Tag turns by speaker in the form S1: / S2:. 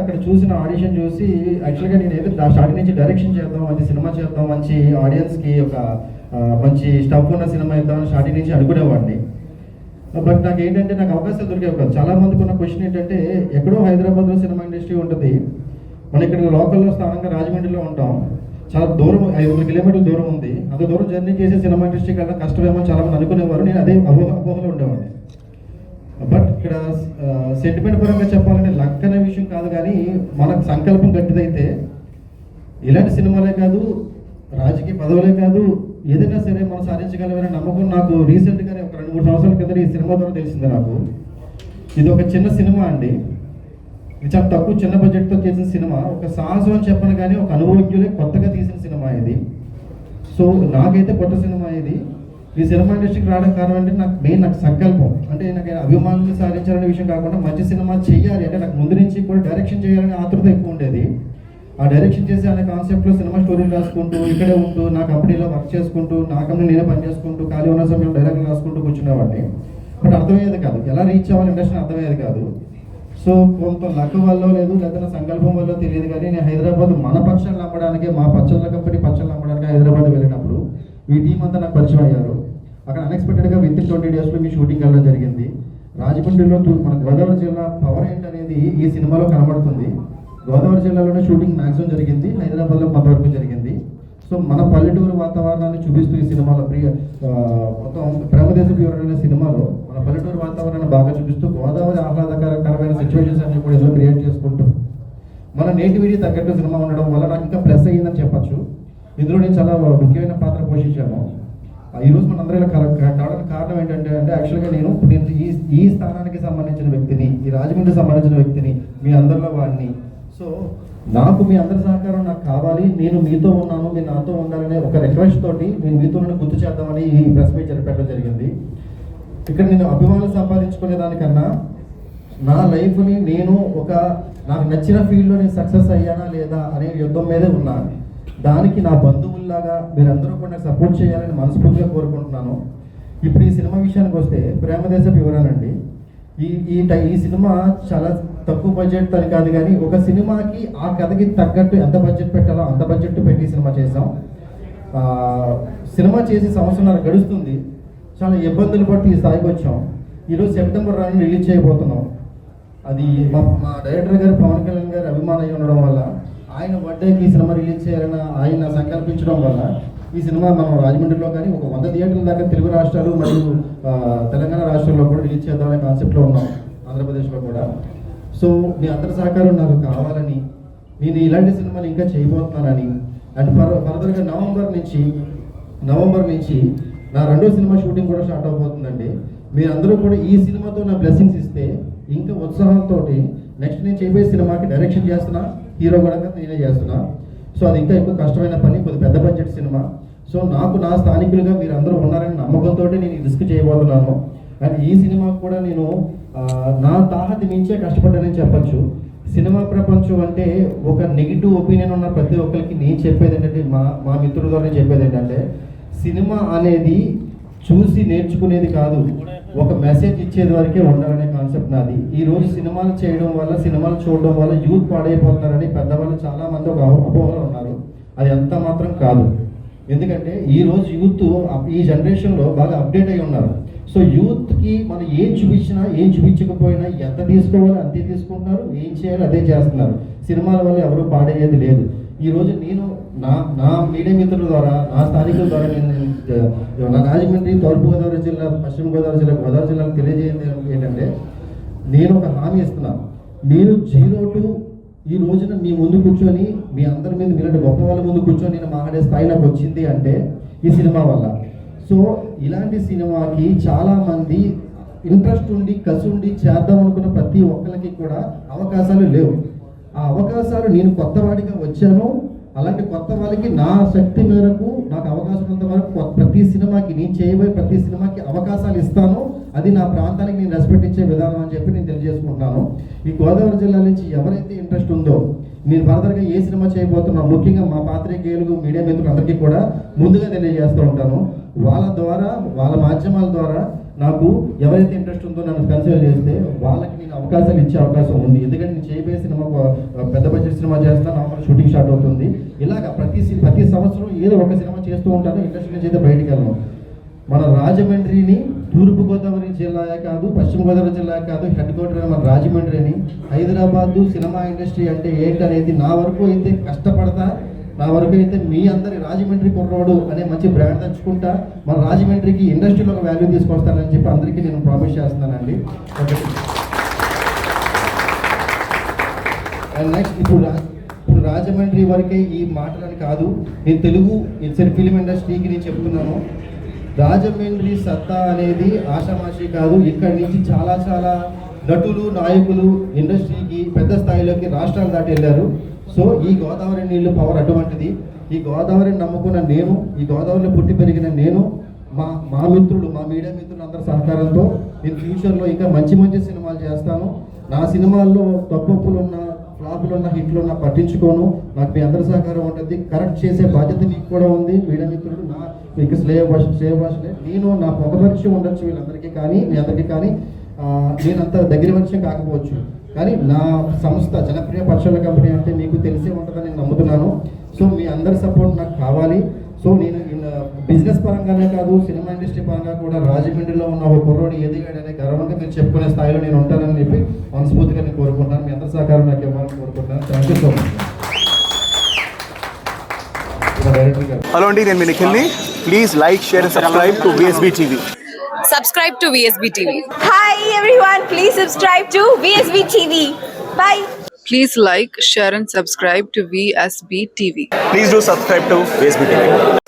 S1: అక్కడ చూసిన ఆడిషన్ చూసి యాక్చువల్గా నేను ఏదో స్టార్టింగ్ నుంచి డైరెక్షన్ చేద్దాం మంచి సినిమా చేద్దాం మంచి ఆడియన్స్కి ఒక మంచి స్టఫ్ ఉన్న సినిమా ఇద్దామని స్టార్టింగ్ నుంచి అనుకునేవాడిని బట్ నాకు ఏంటంటే నాకు అవకాశాలు దొరికేవి కాదు చాలా మందికి ఉన్న క్వశ్చన్ ఏంటంటే ఎక్కడో హైదరాబాద్లో సినిమా ఇండస్ట్రీ ఉంటుంది మనం ఇక్కడ లోకల్లో స్థానంగా రాజమండ్రిలో ఉంటాం చాలా దూరం ఐదు వందల కిలోమీటర్ల దూరం ఉంది అంత దూరం జర్నీ చేసే సినిమా ఇండస్ట్రీ కదా కష్టమేమో చాలామంది అనుకునేవారు నేను అదే అపోహలో ఉండేవాడిని బట్ ఇక్కడ సెంటిమెంట్ పరంగా చెప్పాలంటే లక్ అనే విషయం కాదు కానీ మనకు సంకల్పం గట్టిదైతే ఇలాంటి సినిమాలే కాదు రాజకీయ పదవులే కాదు ఏదైనా సరే మనం సాధించగలమనే నమ్మకం నాకు రీసెంట్గానే ఒక రెండు మూడు సంవత్సరాల కింద ఈ సినిమా ద్వారా తెలిసింది నాకు ఇది ఒక చిన్న సినిమా అండి ఇది చాలా తక్కువ చిన్న బడ్జెట్తో చేసిన సినిమా ఒక సాహసం అని చెప్పను కానీ ఒక అనుభవజ్ఞులే కొత్తగా తీసిన సినిమా ఇది సో నాకైతే కొత్త సినిమా ఇది ఈ సినిమా ఇండస్ట్రీకి రావడం కారణం అంటే నాకు మెయిన్ నాకు సంకల్పం అంటే నాకు అభిమానులు సాధించాలనే విషయం కాకుండా మంచి సినిమా చేయాలి అంటే నాకు ముందు నుంచి కూడా డైరెక్షన్ చేయాలనే ఆతృత ఎక్కువ ఉండేది ఆ డైరెక్షన్ చేసి అనే కాన్సెప్ట్లో సినిమా స్టోరీలు రాసుకుంటూ ఇక్కడే ఉంటూ నా కంపెనీలో వర్క్ చేసుకుంటూ నా కంపెనీ నేనే పని చేసుకుంటూ ఖాళీ ఉన్న సమయంలో డైరెక్ట్ రాసుకుంటూ కూర్చునేవాడిని బట్ అర్థమయ్యేది కాదు ఎలా రీచ్ అవ్వాలి ఇండస్ట్రీ అర్థమయ్యేది కాదు సో కొంత లక్ వల్ల లేదు లేదా సంకల్పం వల్ల తెలియదు కానీ నేను హైదరాబాద్ మన పక్షాలు నమ్మడానికి మా పచ్చళ్ళ కంపెనీ పచ్చళ్ళు నమ్మడానికి హైదరాబాద్ వెళ్ళినప్పుడు ఈ టీం అంతా నాకు పరిచయం అయ్యారు అక్కడ అన్ఎక్స్పెక్టెడ్గా విత్ ఇన్ ట్వంటీ డేస్లో మీ షూటింగ్ వెళ్ళడం జరిగింది రాజమండ్రిలో మన గోదావరి జిల్లా పవర్ అనేది ఈ సినిమాలో కనబడుతుంది గోదావరి జిల్లాలోనే షూటింగ్ మ్యాక్సిమం జరిగింది హైదరాబాద్లో కొంతవరకు జరిగింది సో మన పల్లెటూరు వాతావరణాన్ని చూపిస్తూ ఈ సినిమాలో ప్రియ మొత్తం ప్రేమదేశ బ్యూరో అనే సినిమాలో మన పల్లెటూరు వాతావరణాన్ని బాగా చూపిస్తూ గోదావరి ఆహ్లాదకరకరమైన సిచ్యువేషన్స్ అన్ని కూడా ఇందులో క్రియేట్ చేసుకుంటూ మన నేటివిటీ తగ్గట్టు సినిమా ఉండడం వల్ల నాకు ఇంకా ప్లస్ అయ్యిందని చెప్పచ్చు ఇందులో నేను చాలా ముఖ్యమైన పాత్ర పోషించాను ఈరోజు మన అందరి కావడానికి కారణం ఏంటంటే అంటే యాక్చువల్గా నేను నేను ఈ ఈ స్థానానికి సంబంధించిన వ్యక్తిని ఈ రాజమండ్రికి సంబంధించిన వ్యక్తిని మీ అందరిలో వాడిని సో నాకు మీ అందరి సహకారం నాకు కావాలి నేను మీతో ఉన్నాను మీరు నాతో ఉండాలనే ఒక రిక్వెస్ట్ తోటి నేను మీతోనే గుర్తు చేద్దామని ఈ ప్రెస్ మీట్ జరిపెట్టడం జరిగింది ఇక్కడ నేను అభిమానులు సంపాదించుకునే దానికన్నా నా లైఫ్ని నేను ఒక నాకు నచ్చిన ఫీల్డ్లో నేను సక్సెస్ అయ్యానా లేదా అనే యుద్ధం మీదే ఉన్నాను దానికి నా బంధువుల్లాగా మీరందరూ కూడా సపోర్ట్ చేయాలని మనస్ఫూర్తిగా కోరుకుంటున్నాను ఇప్పుడు ఈ సినిమా విషయానికి వస్తే ప్రేమదేశపు వివరాలండి ఈ ఈ ఈ సినిమా చాలా తక్కువ బడ్జెట్ తని కాదు కానీ ఒక సినిమాకి ఆ కథకి తగ్గట్టు ఎంత బడ్జెట్ పెట్టాలో అంత బడ్జెట్ పెట్టి సినిమా చేసాం సినిమా చేసి సంవత్సరం గడుస్తుంది చాలా ఇబ్బందులు పట్టి ఈ స్థాయికి వచ్చాం ఈరోజు సెప్టెంబర్ రాని రిలీజ్ చేయబోతున్నాం అది మా డైరెక్టర్ గారు పవన్ కళ్యాణ్ గారు అభిమానం ఉండడం వల్ల ఆయన ఈ సినిమా రిలీజ్ చేయాలని ఆయన సంకల్పించడం వల్ల ఈ సినిమా మనం రాజమండ్రిలో కానీ ఒక వంద థియేటర్ల దాకా తెలుగు రాష్ట్రాలు మరియు తెలంగాణ రాష్ట్రంలో కూడా రిలీజ్ చేద్దామనే కాన్సెప్ట్లో ఉన్నాం ఆంధ్రప్రదేశ్లో కూడా సో మీ అందరి సహకారం నాకు కావాలని నేను ఇలాంటి సినిమాలు ఇంకా చేయబోతున్నానని అండ్ ఫర్ ఫర్దర్గా నవంబర్ నుంచి నవంబర్ నుంచి నా రెండో సినిమా షూటింగ్ కూడా స్టార్ట్ అవబోతుందండి మీరందరూ కూడా ఈ సినిమాతో నా బ్లెస్సింగ్స్ ఇస్తే ఇంకా ఉత్సాహంతో నెక్స్ట్ నేను చేయబోయే సినిమాకి డైరెక్షన్ చేస్తున్నా హీరో కూడా నేనే చేస్తున్నా సో అది ఇంకా ఎక్కువ కష్టమైన పని కొద్ది పెద్ద బడ్జెట్ సినిమా సో నాకు నా స్థానికులుగా మీరు అందరూ ఉన్నారని నమ్మకంతో నేను రిస్క్ చేయబోతున్నాను అండ్ ఈ సినిమా కూడా నేను నా తాహతి మించే కష్టపడ్డానని చెప్పచ్చు సినిమా ప్రపంచం అంటే ఒక నెగిటివ్ ఒపీనియన్ ఉన్న ప్రతి ఒక్కరికి నేను చెప్పేది ఏంటంటే మా మా మిత్రుల ద్వారా చెప్పేది ఏంటంటే సినిమా అనేది చూసి నేర్చుకునేది కాదు ఒక మెసేజ్ ఇచ్చేది వరకే ఉండాలనే కాన్సెప్ట్ నాది ఈ రోజు సినిమాలు చేయడం వల్ల సినిమాలు చూడడం వల్ల యూత్ పాడైపోతున్నారని పెద్దవాళ్ళు చాలా మంది ఒక అపోహలు ఉన్నారు అది ఎంత మాత్రం కాదు ఎందుకంటే ఈ రోజు యూత్ ఈ జనరేషన్లో బాగా అప్డేట్ అయి ఉన్నారు సో యూత్కి మనం ఏం చూపించినా ఏం చూపించకపోయినా ఎంత తీసుకోవాలో అంతే తీసుకుంటున్నారు ఏం చేయాలో అదే చేస్తున్నారు సినిమాల వల్ల ఎవరు పాడేది లేదు ఈరోజు నేను నా నా మీడియా మిత్రుల ద్వారా నా స్థానికుల ద్వారా నేను నా రాజమండ్రి తూర్పుగోదావరి జిల్లా పశ్చిమ గోదావరి జిల్లా గోదావరి జిల్లాకు తెలియజేయండి ఏంటంటే నేను ఒక హామీ ఇస్తున్నా నేను జీరో టు ఈ రోజున మీ ముందు కూర్చొని మీ అందరి మీద మీలాంటి గొప్ప వాళ్ళ ముందు కూర్చొని నేను మాట్లాడే స్థాయి నాకు వచ్చింది అంటే ఈ సినిమా వల్ల సో ఇలాంటి సినిమాకి చాలామంది ఇంట్రెస్ట్ ఉండి కసి ఉండి చేద్దాం అనుకున్న ప్రతి ఒక్కరికి కూడా అవకాశాలు లేవు ఆ అవకాశాలు నేను కొత్తవాడిగా వచ్చాను అలాంటి కొత్త వాళ్ళకి నా శక్తి మేరకు నాకు అవకాశం ఉన్నంతవరకు వరకు ప్రతి సినిమాకి నేను చేయబోయే ప్రతి సినిమాకి అవకాశాలు ఇస్తాను అది నా ప్రాంతానికి నేను రెస్పెక్ట్ ఇచ్చే విధానం అని చెప్పి నేను తెలియజేసుకుంటాను ఈ గోదావరి జిల్లా నుంచి ఎవరైతే ఇంట్రెస్ట్ ఉందో నేను ఫర్దర్గా ఏ సినిమా చేయబోతున్నా ముఖ్యంగా మా పాత్రికేయులు మీడియా మిత్రులు అందరికీ కూడా ముందుగా తెలియజేస్తూ ఉంటాను వాళ్ళ ద్వారా వాళ్ళ మాధ్యమాల ద్వారా నాకు ఎవరైతే ఇంట్రెస్ట్ ఉందో నన్ను కన్సిడర్ చేస్తే వాళ్ళకి నేను అవకాశాలు ఇచ్చే అవకాశం ఉంది ఎందుకంటే నేను చేయబోయే ఒక పెద్ద బడ్జెట్ సినిమా చేస్తాను ఆఫర్ షూటింగ్ స్టార్ట్ అవుతుంది ఇలాగ ప్రతి ప్రతి సంవత్సరం ఏదో ఒక సినిమా చేస్తూ ఉంటాను ఇండస్ట్రీ నుంచి అయితే బయటికి వెళ్ళాం మన రాజమండ్రిని తూర్పుగోదావరి జిల్లా కాదు పశ్చిమ గోదావరి జిల్లా కాదు హెడ్ క్వార్టర్ మన రాజమండ్రిని హైదరాబాదు సినిమా ఇండస్ట్రీ అంటే ఏంటనేది నా వరకు అయితే కష్టపడతా నా వరకు అయితే మీ అందరి రాజమండ్రి కుర్రాడు అనే మంచి బ్రాండ్ తెచ్చుకుంటా మన రాజమండ్రికి ఇండస్ట్రీలో ఒక వాల్యూ తీసుకొస్తానని చెప్పి అందరికీ నేను ప్రామిస్ చేస్తున్నానండి ఓకే అండ్ నెక్స్ట్ ఇప్పుడు ఇప్పుడు రాజమండ్రి వరకే ఈ మాటలని కాదు నేను తెలుగు ఇట్స్ ఫిలిం ఇండస్ట్రీకి నేను చెప్తున్నాను రాజమండ్రి సత్తా అనేది ఆషామాషి కాదు ఇక్కడి నుంచి చాలా చాలా నటులు నాయకులు ఇండస్ట్రీకి పెద్ద స్థాయిలోకి రాష్ట్రాలు దాటి వెళ్ళారు సో ఈ గోదావరి నీళ్ళు పవర్ అటువంటిది ఈ గోదావరిని నమ్ముకున్న నేను ఈ గోదావరిలో పుట్టి పెరిగిన నేను మా మా మిత్రుడు మా మీడియా మిత్రులు అందరి సహకారంతో నేను ఫ్యూచర్లో ఇంకా మంచి మంచి సినిమాలు చేస్తాను నా సినిమాల్లో తప్పప్పులు ఉన్నా ఫ్లాపులున్న హిట్లున్న పట్టించుకోను నాకు మీ అందరి సహకారం ఉంటుంది కరెక్ట్ చేసే బాధ్యత నీకు కూడా ఉంది మీడియా మిత్రుడు నా మీకు శ్రేయ భాష శ్రేయ భాషలే నేను నా పరిచయం ఉండొచ్చు వీళ్ళందరికీ కానీ మీ అందరికీ కానీ నేను అంత దగ్గర పరిచయం కాకపోవచ్చు కానీ నా సంస్థ జనప్రియ పక్షుల కంపెనీ అంటే మీకు తెలిసే ఉంటుందని నేను నమ్ముతున్నాను సో మీ అందరి సపోర్ట్ నాకు కావాలి సో నేను బిజినెస్ పరంగానే కాదు సినిమా ఇండస్ట్రీ పరంగా కూడా రాజమండ్రిలో ఉన్న ఒక కుర్రోడు ఎదిగాడనే గర్వంగా మీరు చెప్పుకునే స్థాయిలో నేను ఉంటానని చెప్పి మనస్ఫూర్తిగా నేను కోరుకుంటాను మీ అందరి సహకారం నాకు ఇవ్వాలని కోరుకుంటాను thank you so much
S2: hello అండి నేను మీ నిఖిల్ని please like share subscribe to VSB TV
S3: subscribe to VSB TV
S4: hi everyone please subscribe to VSB TV bye
S5: please like share and subscribe to VSB TV.
S6: Please do subscribe to VSB TV.